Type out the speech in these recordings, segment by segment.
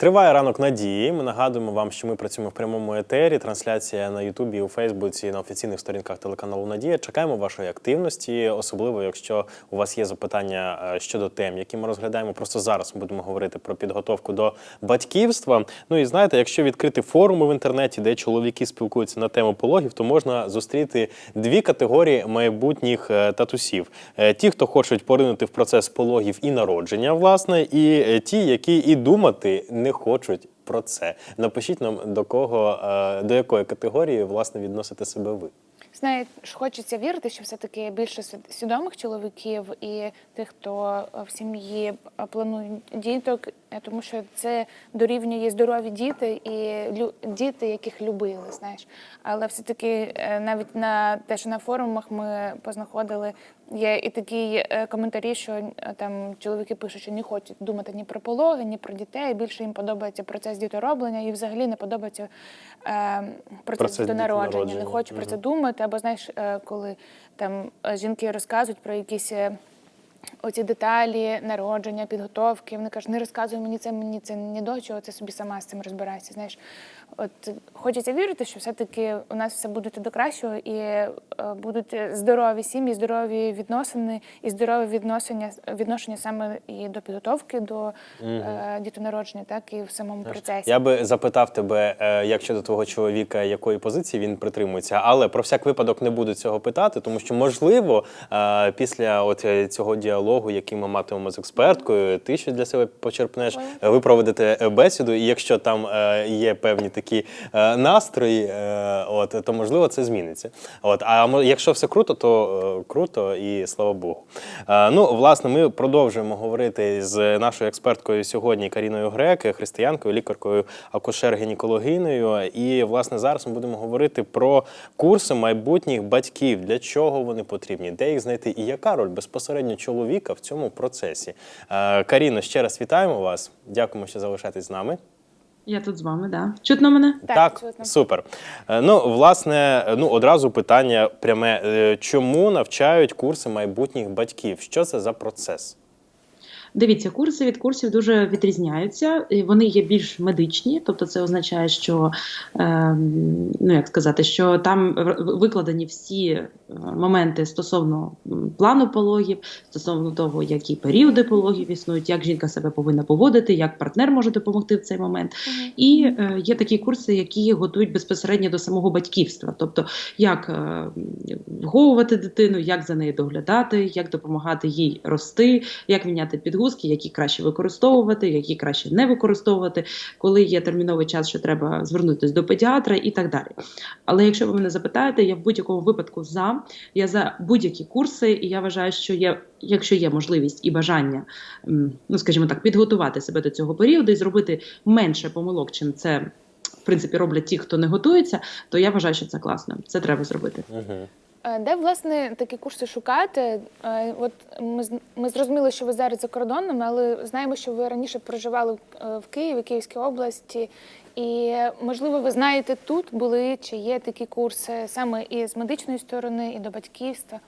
Триває ранок надії. Ми нагадуємо вам, що ми працюємо в прямому етері. Трансляція на Ютубі, у Фейсбуці, на офіційних сторінках телеканалу Надія. Чекаємо вашої активності, особливо якщо у вас є запитання е, щодо тем, які ми розглядаємо. Просто зараз ми будемо говорити про підготовку до батьківства. Ну і знаєте, якщо відкрити форуми в інтернеті, де чоловіки спілкуються на тему пологів, то можна зустріти дві категорії майбутніх е, татусів: Е, ті, хто хочуть поринути в процес пологів і народження, власне, і ті, які і думати не хочуть про це. Напишіть нам до кого е, до якої категорії власне відносите себе ви. Знаєш, хочеться вірити, що все-таки більше свідомих чоловіків і тих, хто е, в сім'ї е, планує діток, е, тому що це дорівнює здорові діти і лю- діти, яких любили, знаєш. Але все-таки навіть на те, що на форумах ми познаходили, є і такі коментарі, що там чоловіки пишуть, що не хочуть думати ні про пологи, ні про дітей. Більше їм подобається процес дітороблення і взагалі не подобається е, процес, Процес дітонародження. Не хочу про це думати. Або знаєш, е, коли там е, жінки розказують про якісь. е, Оці деталі народження, підготовки. Вони кажуть, не розказуй мені це, мені це ні до чого, це собі сама з цим розбирайся. Знаєш, от хочеться вірити, що все-таки у нас все буде до кращого, і е, будуть здорові сім'ї, здорові відносини і здорові відношення, відношення саме і до підготовки до е, дітонародження, так і в самому процесі. Я би запитав тебе, е, як щодо твого чоловіка, якої позиції він притримується, але про всяк випадок не буду цього питати, тому що можливо е, після от е, цього діалогу, який ми матимемо з експерткою, ти щось для себе почерпнеш, е, ви проведете е, бесіду, і якщо там е, є певні такі е, настрої, е, от то можливо це зміниться. От а якщо все круто, то е, круто і слава Богу. Е, Ну, власне, ми продовжуємо говорити з нашою експерткою сьогодні Каріною Грек, християнкою, лікаркою, акушер-гінекологиною. І власне зараз ми будемо говорити про курси майбутніх батьків, для чого вони потрібні, де їх знайти, і яка роль безпосередньо чоловіка в цьому процесі. Каріно, ще раз вітаємо вас. Дякуємо, що залишаєтесь з нами. Я тут з вами, да. Чутно мене? Так, чутно. супер. Е, Ну, власне, ну одразу питання пряме: Е, чому навчають курси майбутніх батьків? Що це за процес? Дивіться, курси від курсів дуже відрізняються. і Вони є більш медичні, тобто це означає, що ем, ну як сказати, що там викладені всі е, моменти стосовно плану пологів, стосовно того, які періоди пологів існують, як жінка себе повинна поводити, як партнер може допомогти в цей момент. І е, є такі курси, які готують безпосередньо до самого батьківства, тобто як е, виховувати дитину, як за нею доглядати, як допомагати їй рости, як міняти підгузки, які краще використовувати, які краще не використовувати, коли є терміновий час, що треба звернутися до педіатра і так далі. Але якщо ви мене запитаєте, я в будь-якому випадку за я за будь-які курси, і я вважаю, що є, якщо є можливість і бажання, ну скажімо так, підготувати себе до цього періоду і зробити менше помилок, чим це. В принципі, роблять ті, хто не готується, то я вважаю, що це класно. Це треба зробити. Угу. Е, Де власне такі курси шукати? Е, От ми ми зрозуміли, що ви зараз за кордоном, але знаємо, що ви раніше проживали е, в Києві, Київській області, і можливо, ви знаєте, тут були чи є такі курси саме і з медичної сторони, і до батьківства.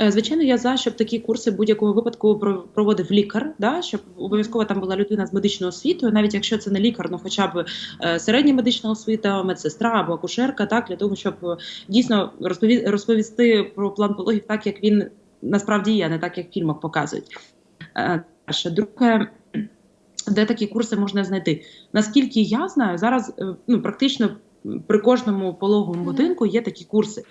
Е, Звичайно, я за, щоб такі курси будь-якому випадку про- проводив лікар, да, щоб обов'язково там була людина з медичною освітою, навіть якщо це не лікар, ну хоча б е, середня медична освіта, медсестра або акушерка, так для того, щоб е, дійсно розпові- розповісти про план пологів так, як він насправді є, не так, як в фільмах показують. Перше, друге. Де такі курси можна знайти? Наскільки я знаю, зараз ну практично при кожному пологовому будинку є такі курси.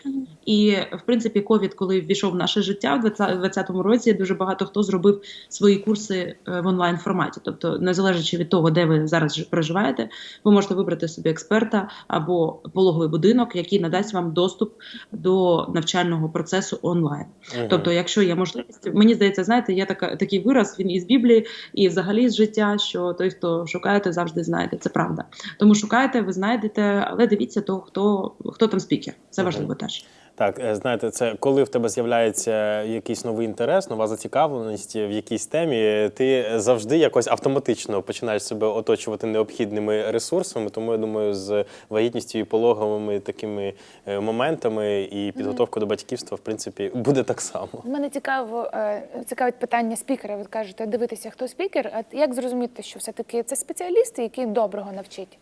І в принципі, ковід, коли ввійшов в наше життя в 2020 році, дуже багато хто зробив свої курси е, в онлайн форматі. Тобто, незалежно від того, де ви зараз ж- проживаєте, ви можете вибрати собі експерта або пологовий будинок, який надасть вам доступ до навчального процесу онлайн. Тобто, якщо є можливість, мені здається, знаєте, є така такий вираз, він із Біблії і взагалі з життя, що той, хто шукає, завжди знайде. Це правда. Тому шукайте, ви знайдете, але дивіться того, хто хто там спікер. Це важливо теж. Так, е, знаєте, це коли в тебе з'являється якийсь новий інтерес, нова зацікавленість в якійсь темі, ти завжди якось автоматично починаєш себе оточувати необхідними ресурсами. Тому я думаю, з вагітністю і пологовими такими е, моментами і підготовкою до батьківства, в принципі, буде так само. Мене цікаво е, цікавить питання спікера. Ви кажете, дивитися, хто спікер. А як зрозуміти, що все-таки це спеціалісти, які доброго навчить?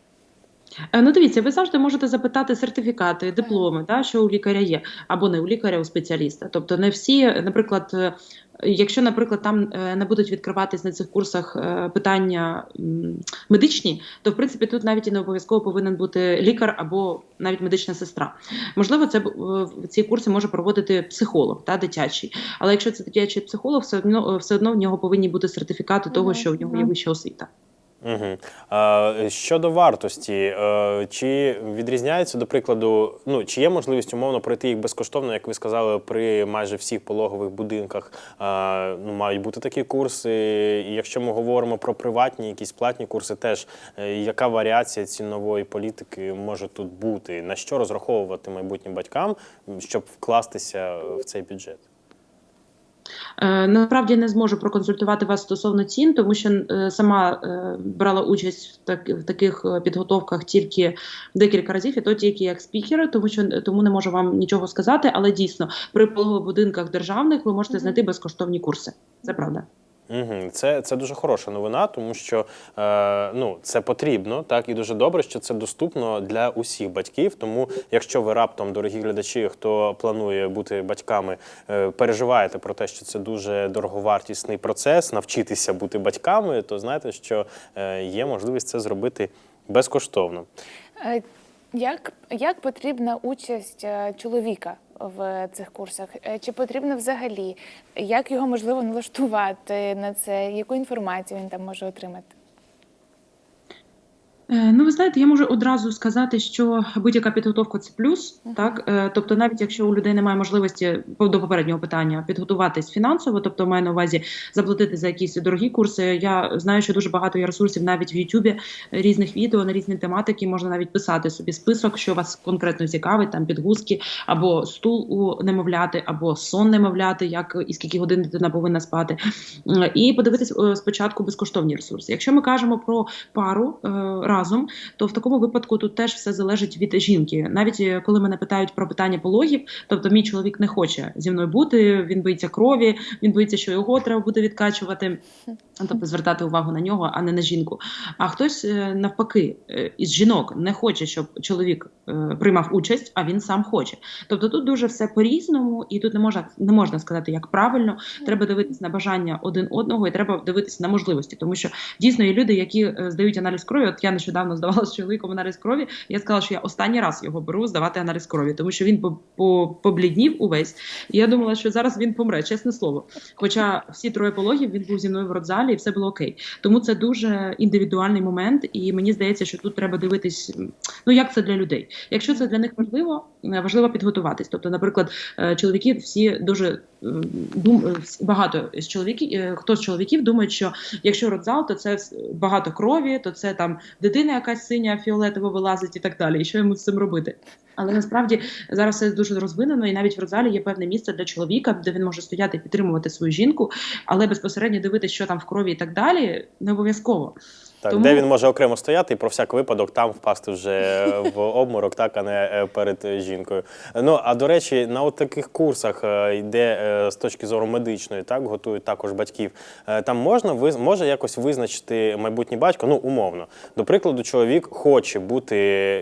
Е, Ну, дивіться, ви завжди можете запитати сертифікати, дипломи, та, що у лікаря є, або не у лікаря, а у спеціаліста. Тобто, не всі, наприклад, е, якщо, наприклад, там е, не будуть відкриватись на цих курсах питання медичні, то в принципі тут навіть і не обов'язково повинен бути лікар або навіть медична сестра. Можливо, це ці курси може проводити психолог та дитячий. Але якщо це дитячий психолог, все одно все одно в нього повинні бути сертифікати того, що в нього є вища освіта. Угу. Щодо вартості, е, чи відрізняється, до прикладу, ну чи є можливість умовно пройти їх безкоштовно, як ви сказали, при майже всіх пологових будинках ну, мають бути такі курси. І якщо ми говоримо про приватні, якісь платні курси, теж е, яка варіація цінової політики може тут бути? На що розраховувати майбутнім батькам, щоб вкластися в цей бюджет? Е, Насправді не зможу проконсультувати вас стосовно цін, тому що е, сама е, брала участь в, так, в таких підготовках тільки декілька разів, і то тільки як спікер, тому що тому не можу вам нічого сказати. Але дійсно при пологових будинках державних ви можете знайти безкоштовні курси. Це правда. Угу. Це, це дуже хороша новина, тому що е, ну, це потрібно, так і дуже добре, що це доступно для усіх батьків. Тому, якщо ви раптом, дорогі глядачі, хто планує бути батьками, е, переживаєте про те, що це дуже дороговартісний процес, навчитися бути батьками, то знаєте, що е, є можливість це зробити безкоштовно. Як, як потрібна участь е, чоловіка в цих курсах? Е, Чи потрібно взагалі? Як його можливо налаштувати на це? Яку інформацію він там може отримати? Е, Ну, ви знаєте, я можу одразу сказати, що будь-яка підготовка це плюс, так Е, тобто, навіть якщо у людей немає можливості до попереднього питання підготуватись фінансово, тобто маю на увазі заплатити за якісь дорогі курси. Я знаю, що дуже багато є ресурсів навіть в Ютубі різних відео на різні тематики. Можна навіть писати собі список, що вас конкретно цікавить, там підгузки або стул у немовляти, або сон немовляти, як і скільки годин дитина повинна спати, Е, і подивитись е, спочатку безкоштовні ресурси. Якщо ми кажемо про пару е, разом, то в такому випадку тут теж все залежить від жінки. Навіть е, коли мене питають про питання пологів, тобто мій чоловік не хоче зі мною бути, він боїться крові, він боїться, що його треба буде відкачувати, тобто звертати увагу на нього, а не на жінку. А хтось е, навпаки е, із жінок не хоче, щоб чоловік е, приймав участь, а він сам хоче. Тобто тут дуже все по-різному, і тут не можна не можна сказати, як правильно. Треба дивитись на бажання один одного, і треба дивитись на можливості, тому що дійсно є люди, які здають аналіз крові. От я нещодавно здавала з чоловіком аналіз крові. Я сказала, що я останній раз його беру здавати аналіз крові, тому що він по- по- побліднів увесь. І я думала, що зараз він помре, чесне слово. Хоча всі троє пологів він був зі мною в родзалі, і все було окей. Тому це дуже індивідуальний момент, і мені здається, що тут треба дивитись, ну як це для людей. Якщо це для них важливо, важливо підготуватись. Тобто, наприклад, е, чоловіки всі дуже багато з чоловіків, е, хто з чоловіків думають, що якщо родзал, то це багато крові, то це там дитина якась синя, фіолетова вилазить і так далі. І що йому з цим робити? Але насправді зараз все дуже розвинено, і навіть в родзалі є певне місце для чоловіка, де він може стояти і підтримувати свою жінку, але безпосередньо дивитися, що там в крові і так далі, не обов'язково. Так, Тому- де він може окремо стояти і про всяк випадок там впасти вже в обморок, так, а не е, перед жінкою. Ну а до речі, на от таких курсах, е, де е, з точки зору медичної, так готують також батьків. Там можна може якось визначити майбутній батько, ну умовно. До прикладу, чоловік хоче бути,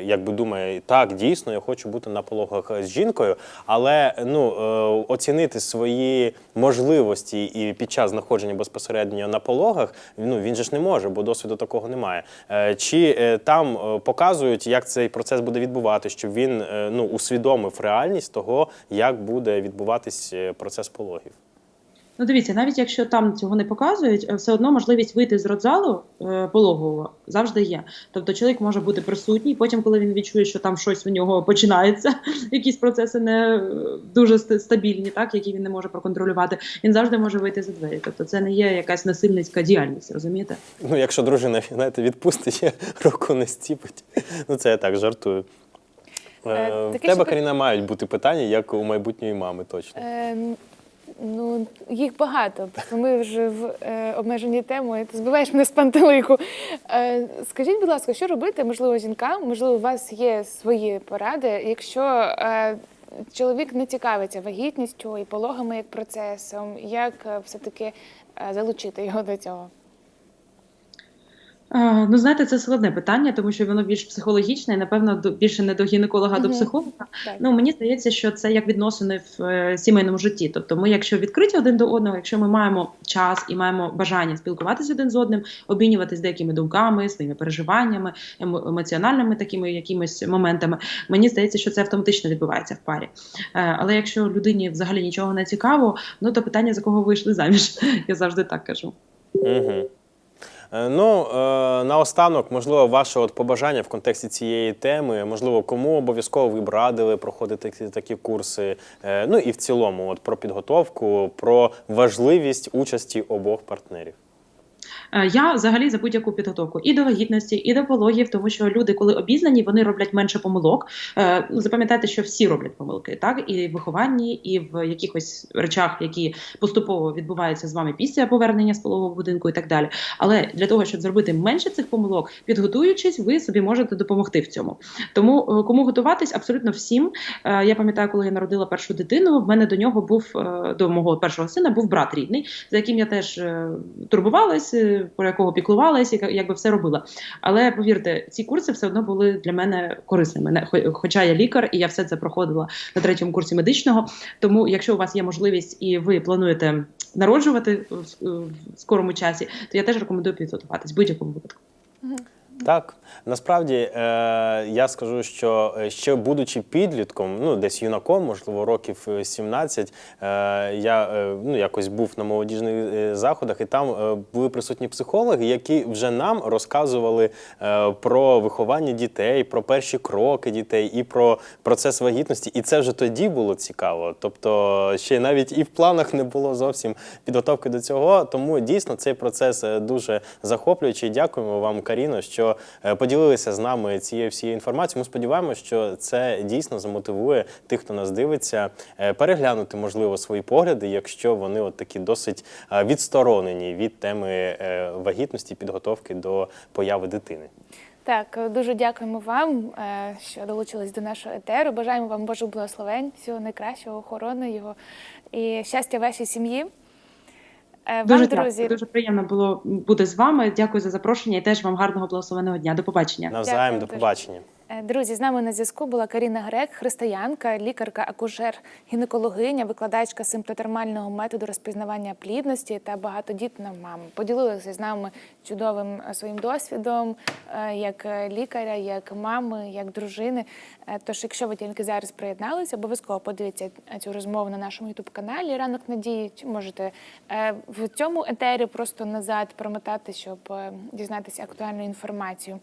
якби думає, так, дійсно, я хочу бути на пологах з жінкою, але ну оцінити свої можливості і під час знаходження безпосередньо на пологах, ну він же ж не може, бо досвіду такого немає. Е, Чи е, там е, показують, як цей процес буде відбувати, щоб він ну усвідомив реальність того, як буде відбуватись процес пологів? Ну, дивіться, навіть якщо там цього не показують, е, все одно можливість вийти з родзалу е, пологового завжди є. Тобто чоловік може бути присутній. Потім, коли він відчує, що там щось у нього починається, якісь процеси не е, дуже стабільні, так які він не може проконтролювати, він завжди може вийти за двері. Тобто, це не є якась насильницька діяльність, розумієте? Ну, якщо дружина знаєте, відпустить, руку не стіпить. Ну це я так жартую. Е, В таке тебе, ще Каріна, мають бути питання, як у майбутньої мами, точно. Е, ну, їх багато. Просто ми вже в е, обмеженій темою. Ти збиваєш мене з пантелику. Е, скажіть, будь ласка, що робити, можливо, жінкам, можливо, у вас є свої поради, якщо е, чоловік не цікавиться вагітністю і пологами як процесом, як е, все-таки е, залучити його до цього? Ну, знаєте, це складне питання, тому що воно більш психологічне і, напевно, до- більше не до гінеколога, а до психолога. Так. Ну, мені здається, що це як відносини в е, сімейному житті. Тобто, ми, якщо відкриті один до одного, якщо ми маємо час і маємо бажання спілкуватися один з одним, обмінюватись деякими думками, своїми переживаннями, емо- емоціональними такими якимись моментами, мені здається, що це автоматично відбувається в парі. Е, Але якщо людині взагалі нічого не цікаво, ну то питання за кого вийшли заміж. Я завжди так кажу. Угу. Ну, е, наостанок, можливо, ваше от побажання в контексті цієї теми, можливо, кому обов'язково ви б радили проходити такі курси. Е, ну і в цілому, от про підготовку, про важливість участі обох партнерів. Е, Я взагалі за будь-яку підготовку і до вагітності, і до пологів, тому що люди, коли обізнані, вони роблять менше помилок. Е, запам'ятайте, що всі роблять помилки, так і в вихованні, і в якихось речах, які поступово відбуваються з вами після повернення з пологового будинку, і так далі. Але для того, щоб зробити менше цих помилок, підготуючись, ви собі можете допомогти в цьому. Тому е, кому готуватись, абсолютно всім. Я пам'ятаю, коли я народила першу дитину. В мене до нього був до мого першого сина був брат рідний, за яким я теж турбувалась, про якого піклувалась, як, якби все робила. Але повірте, ці курси все одно були для мене корисними. Хоча я лікар, і я все це проходила на третьому курсі медичного. Тому, якщо у вас є можливість і ви плануєте народжувати в скорому часі, то я теж рекомендую підготуватись будь-якому випадку. Так, насправді е, я скажу, що е, ще будучи підлітком, ну десь юнаком, можливо, років е, 17, е, я е, ну, якось був на молодіжних е, заходах, і там е, були присутні психологи, які вже нам розказували е, про виховання дітей, про перші кроки дітей і про процес вагітності. І це вже тоді було цікаво. Тобто, ще навіть і в планах не було зовсім підготовки до цього. Тому дійсно цей процес е, дуже захоплюючий. Дякуємо вам, Каріно, що е, поділилися з нами цією всією інформацією. Ми сподіваємося, що це дійсно замотивує тих, хто нас дивиться, е, переглянути можливо свої погляди, якщо вони от такі досить е, відсторонені від теми вагітності, підготовки до появи дитини. Так, дуже дякуємо вам, що долучились до нашого етеру. Бажаємо вам Божих благословень, всього найкращого, охорони його і щастя вашій сім'ї. Е, Дуже Вам, дякую, дуже приємно було бути з вами. Дякую за запрошення і теж вам гарного благословеного дня. До побачення. Навзаєм Дякую до дуже. побачення. Е, Друзі, з нами на зв'язку була Каріна Грек, християнка, лікарка, акушер, гінекологиня, викладачка симптотермального методу розпізнавання плідності та багатодітна мама. Поділилася з нами чудовим е, своїм досвідом е, як лікаря, як мами, як дружини. Тож, якщо ви тільки зараз приєдналися, обов'язково подивіться цю розмову на нашому ютуб каналі Ранок надії. Можете в цьому етері просто назад промотати, щоб дізнатися актуальну інформацію.